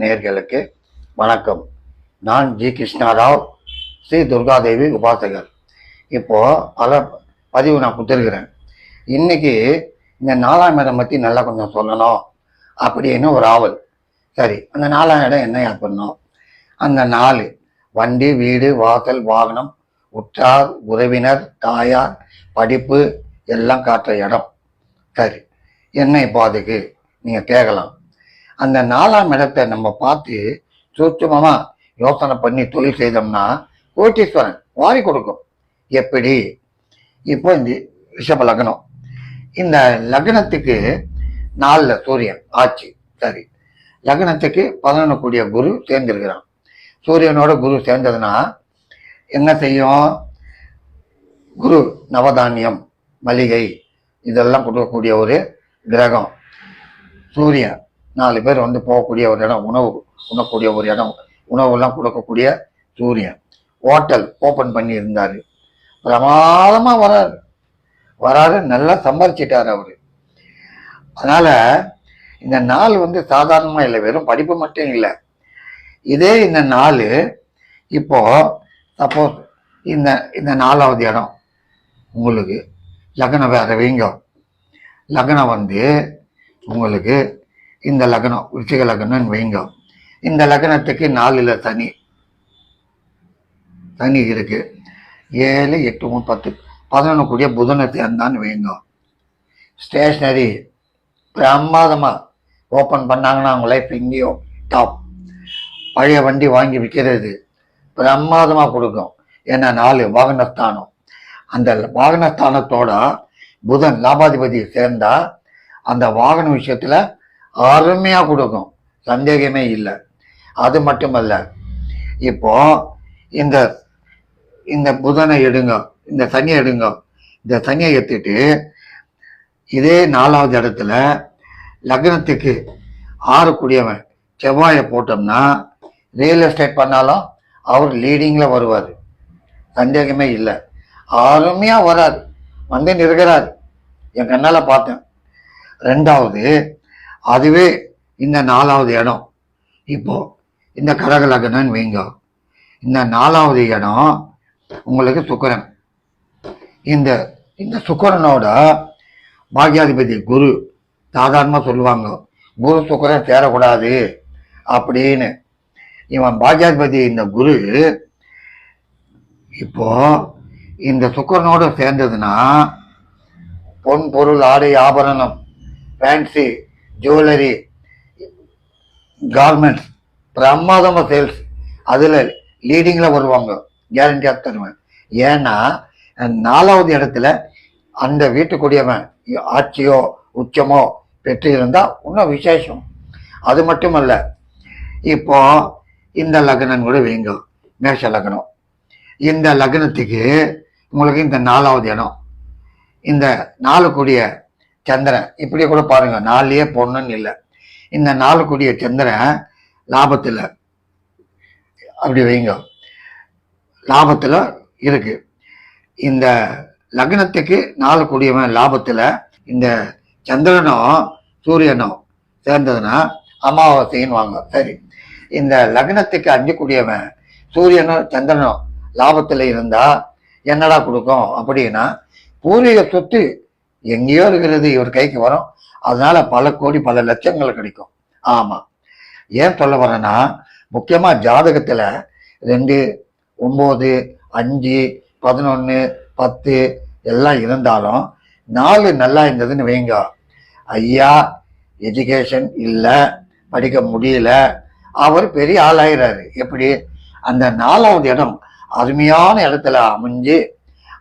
நேர்களுக்கு வணக்கம். நான் ஜி. கிருஷ்ணாராவ் ஸ்ரீ துர்காதேவி உபாசகர். இப்போ பல பதிவு நான் கொடுத்துருக்கிறேன். இன்னைக்கு இந்த நாலாம் இடம் பற்றி நல்லா கொஞ்சம் சொல்லணும். அப்படின்னு ஒரு ஆவல். சரி அந்த நாலாம் இடம் என்ன பண்ணணும் அந்த நாலு வண்டி வீடு வாசல் வாகனம் உற்றார் உறவினர் தாயார் படிப்பு எல்லாம் காட்டுற இடம். சரி என்ன இப்போ அதுக்கு? நீங்கள் கேட்கலாம். அந்த நாலாம் இடத்தை நம்ம பார்த்து சூட்சமமா யோசனை பண்ணி தொழில் செய்தோம்னா கோட்டீஸ்வரன் வாரி கொடுக்கும். எப்படி? இப்போ இந்த ரிஷப லக்னம். இந்த லக்னத்துக்கு நாலில் சூரியன் ஆட்சி சரி. லக்னத்துக்கு பதினொன்று கூடிய குரு சேர்ந்திருக்கிறான். சூரியனோட குரு சேர்ந்ததுன்னா என்ன செய்யும்? குரு நவதானியம் மளிகை இதெல்லாம் கொடுக்கக்கூடிய ஒரு கிரகம். சூரியன் நாலு பேர் வந்து போகக்கூடிய ஒரு இடம் உணவு உண்ணக்கூடிய ஒரு இடம். உணவுலாம் கொடுக்கக்கூடிய சூரியன். ஹோட்டல் ஓப்பன் பண்ணி இருந்தார் பிரமாதமாக வராரு. வராரு நல்லா சம்பாரிச்சிட்டார் அவர். அதனால் இந்த நாள் வந்து சாதாரணமாக இல்லை. வெறும் படிப்பு மட்டும் இல்லை. இதே இந்த நாள் இப்போ சப்போஸ் இந்த இந்த நாலாவது இடம் உங்களுக்கு லக்னம் வேற வீங்கம். லக்னம் வந்து உங்களுக்கு இந்த லக்னம் விருச்சிக லக்னம்னு வைங்க. இந்த லக்னத்துக்கு நாலுல சனி சனி இருக்கு. ஏழு எட்டு மூணு பத்து பதினொன்று கூடிய புதனை சேர்ந்தான்னு வைங்க. ஸ்டேஷ்னரி பிரமாதமாக ஓப்பன் பண்ணாங்கன்னா அவங்க லைஃப் எங்கேயோ டாப் பழைய வண்டி வாங்கி விற்கிறது பிரமாதமாக கொடுக்கும். ஏன்னா நாலு வாகனஸ்தானம். அந்த வாகனஸ்தானத்தோட புதன் லாபாதிபதி சேர்ந்தா அந்த வாகன விஷயத்தில் அருமையாக கொடுக்கும். சந்தேகமே இல்லை. அது மட்டுமல்ல இப்போ இந்த இந்த புதனை எடுங்க இந்த சனியை எடுங்க. இந்த சனியை எடுத்துட்டு இதே நாலாவது இடத்துல லக்னத்துக்கு ஆறக்கூடியவன் செவ்வாயை போட்டோம்னா ரியல் எஸ்டேட் பண்ணாலும் அவர் லீடிங்கில் வருவார். சந்தேகமே இல்லை. அருமையாக வரார். வந்து நிற்கிறார். என் கண்ணால் பார்த்தேன். ரெண்டாவது அதுவே இந்த நாலாவது இடம். இப்போ இந்த கடக லக்னம்னு வைங்க. இந்த நாலாவது இடம் உங்களுக்கு சுக்கரன். இந்த இந்த சுக்கரனோட பாக்யாதிபதி குரு சாதாரணமாக சொல்லுவாங்க. குரு சுக்கரன் சேரக்கூடாது அப்படின்னு. இவன் பாக்யாதிபதி இந்த குரு இப்போ இந்த சுக்கரனோட சேர்ந்ததுன்னா பொன் பொருள் ஆடை ஆபரணம் ஃபேன்சி ஜுவல்லரி கார்மெண்ட்ஸ் பிரமாதமாக சேல்ஸ் அதில் லீடிங்கில் வருவாங்க. கேரண்டியாக தருவேன் ஏன்னா நாலாவது இடத்துல அந்த வீட்டுக்குடியவன் ஆட்சியோ உச்சமோ பெற்று இருந்தால் இன்னும் விசேஷம். அது மட்டுமல்ல இப்போ இந்த லக்னம் கூட வைங்க. மேஷ லக்னம். இந்த லக்னத்துக்கு உங்களுக்கு இந்த நாலாவது இடம். இந்த நாலு கூடிய சந்திரன். இப்படி கூட பாருங்க நாலுலயே பொண்ணுன்னு இல்லை. இந்த நாலு கூடிய சந்திரன் லாபத்தில் அப்படி வைங்க. லாபத்தில் இருக்கு. இந்த லக்னத்துக்கு நாலு கூடியவன் லாபத்தில் இந்த சந்திரனும் சூரியனும் சேர்ந்ததுன்னா அமாவாசைன்னு வாங்க. சரி. இந்த லக்னத்துக்கு அஞ்சு கூடியவன் சூரியனும் சந்திரனும் லாபத்தில் இருந்தால் என்னடா கொடுக்கும் அப்படின்னா பூர்வீக சொத்து எங்கேயோ இருக்கிறது இவர் கைக்கு வரும். அதனால பல கோடி பல லட்சங்கள் கிடைக்கும். ஆமா. ஏன் சொல்ல வரேன்னா முக்கியமா ஜாதகத்துல ரெண்டு ஒம்பது அஞ்சு பதினொன்று பத்து எல்லாம் இருந்தாலும் நாலு நல்லா இருந்ததுன்னு வைங்க. ஐயா எஜுகேஷன் இல்லை படிக்க முடியல. அவர் பெரிய ஆளாயிறாரு. எப்படி? அந்த நாலாவது இடம் அருமையான இடத்துல அமைஞ்சு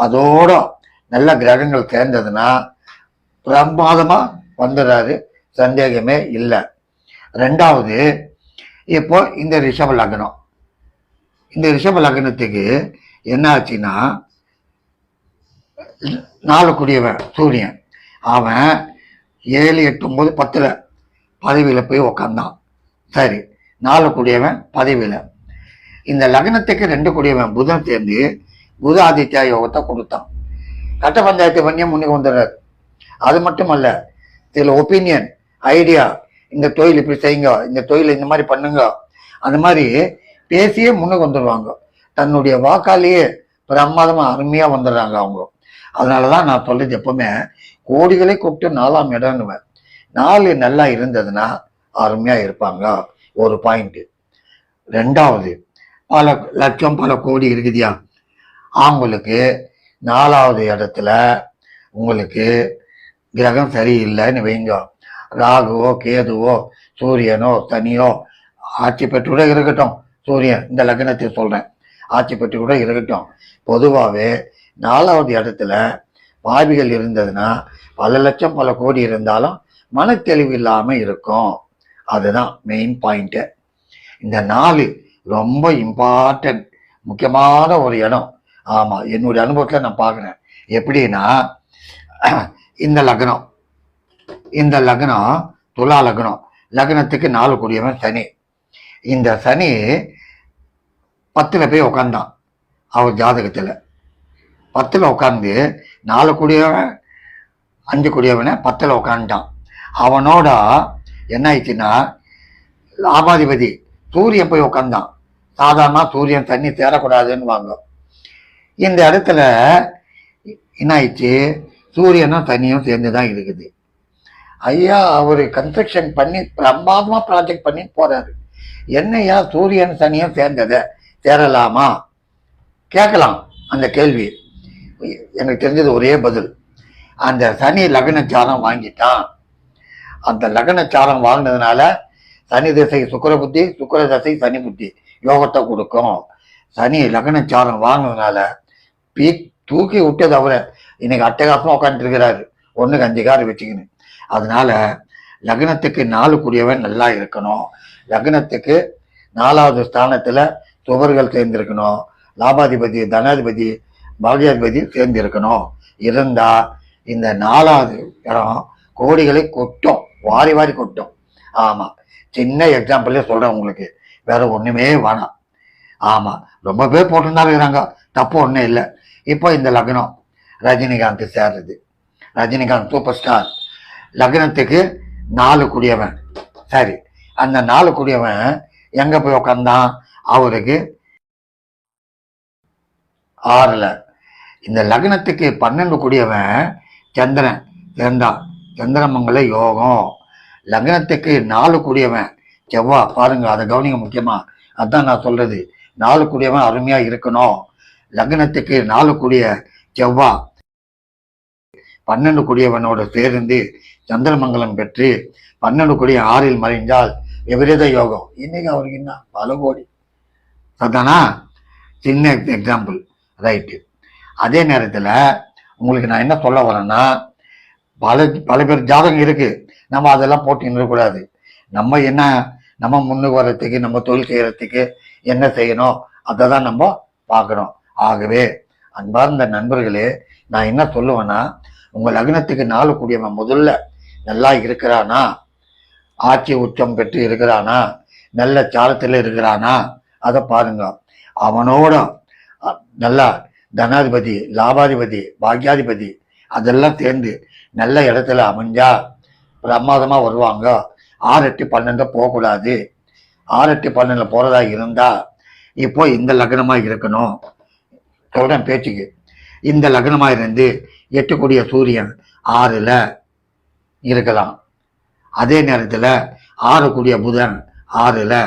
அதோட நல்ல கிரகங்கள் சேர்ந்ததுன்னா பிரமாதமாக வந்துடுறாரு சந்தேகமே இல்லை. ரெண்டாவது இப்போ இந்த ரிஷப லக்னம். இந்த ரிஷப லக்னத்துக்கு என்ன ஆச்சுன்னா நாலு குடியவன் சூரியன். அவன் ஏழு எட்டு ஒம்பது பத்தில் பதவியில் போய் உக்காந்தான். சரி நாலு குடியவன் பதவியில். இந்த லக்னத்துக்கு ரெண்டு குடியவன் புதன் சேர்ந்து புத ஆதித்யா யோகத்தை கொடுத்தான். கட்ட பஞ்சாயத்து பண்ணி முன்னுக்கு வந்துடுறாரு. அது மட்டுமல்ல சில ஒப்பீனியன் ஐடியா இந்த தொழில் இப்படி செய்யுங்க இந்த தொழில் இந்த மாதிரி பண்ணுங்க. அந்த மாதிரி பேசியே முன்னுக்கு வந்துடுவாங்க. தன்னுடைய வாக்காலேயே பிரமாதமாக அருமையாக வந்துடுறாங்க அவங்க. அதனால தான் நான் சொல்றது எப்பவுமே கோடிகளை கூப்பிட்டு நாலாம் இடம்னுவேன் நாலு நல்லா இருந்ததுன்னா அருமையாக இருப்பாங்க. ஒரு பாயிண்ட்டு ரெண்டாவது பல லட்சம் பல கோடி இருக்குதியா? அவங்களுக்கு நாலாவது இடத்துல உங்களுக்கு கிரகம் சரியில்லைன்னு வைங்க. ராகுவோ கேதுவோ சூரியனோ சனியோ ஆட்சி பெற்று கூட இருக்கட்டும். சூரியன் இந்த லக்னத்தை சொல்கிறேன் ஆட்சி பெற்று கூட இருக்கட்டும். பொதுவாகவே நாலாவது இடத்துல பாவிகள் இருந்ததுன்னா பல லட்சம் பல கோடி இருந்தாலும் மனத்தெளிவு இல்லாமல் இருக்கும். அதுதான் மெயின் பாயிண்ட்டு இந்த நாலு ரொம்ப இம்பார்ட்டன்ட் முக்கியமான ஒரு இடம். ஆமாம் என்னுடைய அனுபவத்தில் நான் பார்க்குறேன். எப்படின்னா இந்த லக்னம் இந்த லக்னம் துலா லக்னம் லக்னத்துக்கு நாலு கூடியவன் சனி. இந்த சனி பத்தில் போய் உக்காந்தான் அவர் ஜாதகத்தில். பத்தில் உட்காந்து நாலு கூடியவன் அஞ்சு கூடியவனை பத்தில் உட்காந்துட்டான் அவனோட என்ன ஆயிடுச்சுன்னா லாபாதிபதி சூரியன் போய் உட்காந்தான் சாதாரணமாக சூரியன் தண்ணி சேரக்கூடாதுன்னு வாங்க இந்த இடத்துல என்ன ஆயிடுச்சு சூரியனும் தண்ணியும் சேர்ந்து தான் இருக்குது. ஐயா அவர் கன்ஸ்ட்ரக்ஷன் பண்ணி பிரமாதமா ப்ராஜெக்ட் பண்ணி போறாரு. என்னையா சூரியன் சனியும் சேர்ந்ததை சேரலாமா கேட்கலாம் அந்த கேள்வி. எனக்கு தெரிஞ்சது ஒரே பதில். அந்த சனி லக்னச்சாரம் வாங்கிட்டான். அந்த லக்னச்சாரம் வாங்கினதுனால சனி திசை சுக்கிர புத்தி சுக்கிர திசை சனி புத்தி. யோகத்தை கொடுக்கும். சனி லக்னச்சாரம் வாங்கினதுனால பீ தூக்கி விட்டது அவரை. இன்னைக்கு அட்டகாசமா உட்காந்துட்டு இருக்கிறாரு ஒண்ணுக்கு அஞ்சு கார் வச்சுக்கின்னு. அதனால லக்னத்துக்கு நாலு கூடியவன் நல்லா இருக்கணும். லக்னத்துக்கு நாலாவது ஸ்தானத்துல சுவர்கள் சேர்ந்திருக்கணும். லாபாதிபதி தனாதிபதி பாகியாதிபதி சேர்ந்திருக்கணும். இருந்தால் இருந்தா இந்த நாலாவது இடம் கோடிகளை கொட்டும். வாரி வாரி கொட்டும். ஆமா. சின்ன எக்ஸாம்பிளே சொல்றேன் உங்களுக்கு. வேற ஒண்ணுமே வேணாம். ஆமா. ரொம்ப பேர் போட்டுருந்தா இருக்கிறாங்க. தப்பு ஒன்றும் இல்லை. இப்போ இந்த லக்னம் ரஜினிகாந்த் சேர்றது. ரஜினிகாந்த் சூப்பர் ஸ்டார் லக்னத்துக்கு நாலு குடியவன். சரி அந்த நாலு குடியவன் எங்க போய் உக்காந்தான்? அவருக்கு ஆறுல. இந்த லக்னத்துக்கு பன்னெண்டு குடியவன் சந்திரன். சேர்ந்தான் சந்திரமங்கல யோகம். லக்னத்துக்கு நாலு குடியவன் செவ்வா. பாருங்க அதை கவனிங்க முக்கியமா. அதான் நான் சொல்றது. நாலு குடியவன் அருமையா இருக்கணும். லக்னத்துக்கு நாலு குடிய செவ்வா பன்னெண்டு குடியவனோட சேர்ந்து சந்திரமங்கலம் பெற்று பன்னெண்டு கூடிய ஆறில் மறைந்தால் விபரீத யோகம். இன்னைக்கு அவருக்கு என்ன பல கோடி? சரிதானா சின்ன எக்ஸாம்பிள் ரைட்டு அதே நேரத்தில் உங்களுக்கு நான் என்ன சொல்ல வரேன்னா பல பல பேர் ஜாதகம் இருக்குது நம்ம அதெல்லாம் போட்டு நிற்கக்கூடாது நம்ம என்ன நம்ம முன்னுக்கு வர்றதுக்கு நம்ம தொழில் செய்கிறதுக்கு என்ன செய்யணும் அதை தான் நம்ம பார்க்கணும். ஆகவே அன்பார்ந்த நண்பர்களே நான் என்ன சொல்லுவேன்னா உங்க லக்னத்துக்கு நாலு கூடியவன் முதல்ல நல்லா இருக்கிறானா? ஆட்சி உச்சம் பெற்று இருக்கிறானா? நல்ல சாலத்தில் இருக்கிறானா? அதை பாருங்க. அவனோட நல்லா தனாதிபதி லாபாதிபதி பாக்யாதிபதி அதெல்லாம் சேர்ந்து நல்ல இடத்துல அமைஞ்சா பிரமாதமா வருவாங்க. ஆறு எட்டு பன்னெண்டு போகக்கூடாது. ஆறு எட்டு பன்னெண்டுல போறதா இருந்தா இப்போ இந்த லக்னமா இருக்கணும். சொல்றேன் பேச்சுக்கு. இந்த லக்னமாக இருந்து எட்டு கூடிய சூரியன் ஆறில் இருக்கலாம். அதே நேரத்தில் ஆறக்கூடிய புதன் ஆறில்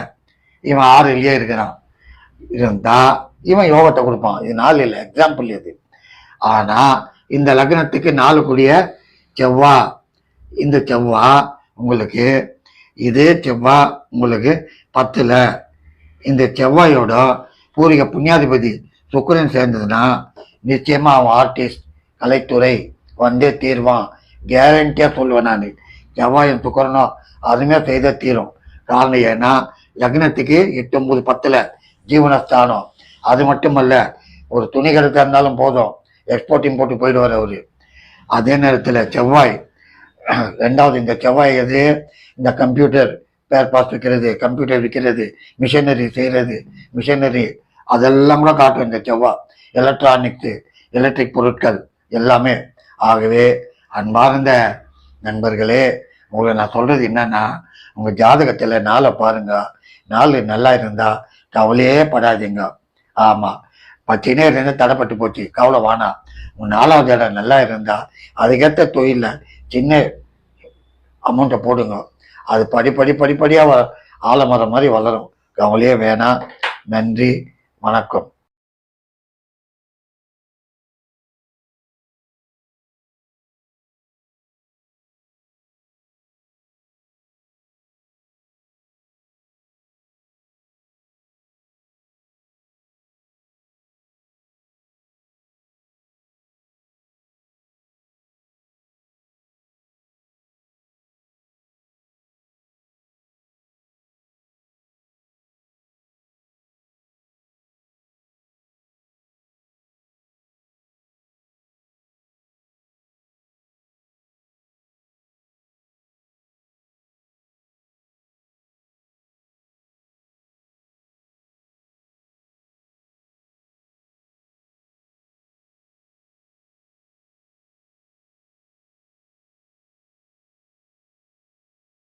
இவன் ஆறுலேயே இருக்கிறான். இருந்தால் இவன் யோகத்தை கொடுப்பான். இது நாலு இல்லை எக்ஸாம்பிள் இது. ஆனால் இந்த லக்னத்துக்கு நாலு கூடிய செவ்வா. இந்த செவ்வா உங்களுக்கு இதே செவ்வா உங்களுக்கு பத்தில். இந்த செவ்வாயோட பூர்வீக புண்ணியாதிபதி சுக்கரன் சேர்ந்ததுன்னா நிச்சயமாக அவன் ஆர்டிஸ்ட் கலைத்துறை வந்தே தீர்வான். கேரண்டியாக சொல்லுவேன் நான். செவ்வாயும் சுக்கரனும் அருமையாக செய்த தீரும். காரணம் ஏன்னா லக்னத்துக்கு எட்டு ஒம்பது பத்தில் ஜீவனஸ்தானம். அது மட்டுமல்ல ஒரு துணி கருத்தாக இருந்தாலும் போதும். எக்ஸ்போர்ட் இம்போர்ட் போயிடுவார் அவர். அதே நேரத்தில் செவ்வாய் ரெண்டாவது இந்த செவ்வாய் எது? இந்த கம்ப்யூட்டர் பேர் பாஸ் விற்கிறது கம்ப்யூட்டர் விற்கிறது மிஷினரி செய்கிறது மிஷினரி அதெல்லாம் கூட காட்டும் இந்த செவ்வாய் எலக்ட்ரானிக்ஸ் எலக்ட்ரிக் பொருட்கள் எல்லாமே. ஆகவே அன்பார்ந்த நண்பர்களே உங்களை நான் சொல்றது என்னன்னா உங்கள் ஜாதகத்தில் நாளை பாருங்க. நாள் நல்லா இருந்தா கவலையே படாதீங்க. ஆமாம் பத்தினே இருந்து தடைப்பட்டு போச்சு. கவலை வானா உன் நாலாவது இடம் நல்லா இருந்தா அதுக்கேற்ற தொழிலில் சின்ன அமௌண்ட்டை போடுங்க. அது படிப்படி படிப்படியாக ஆலமரம் மாதிரி வளரும். கவலையே வேணாம். நன்றி. வணக்கம்.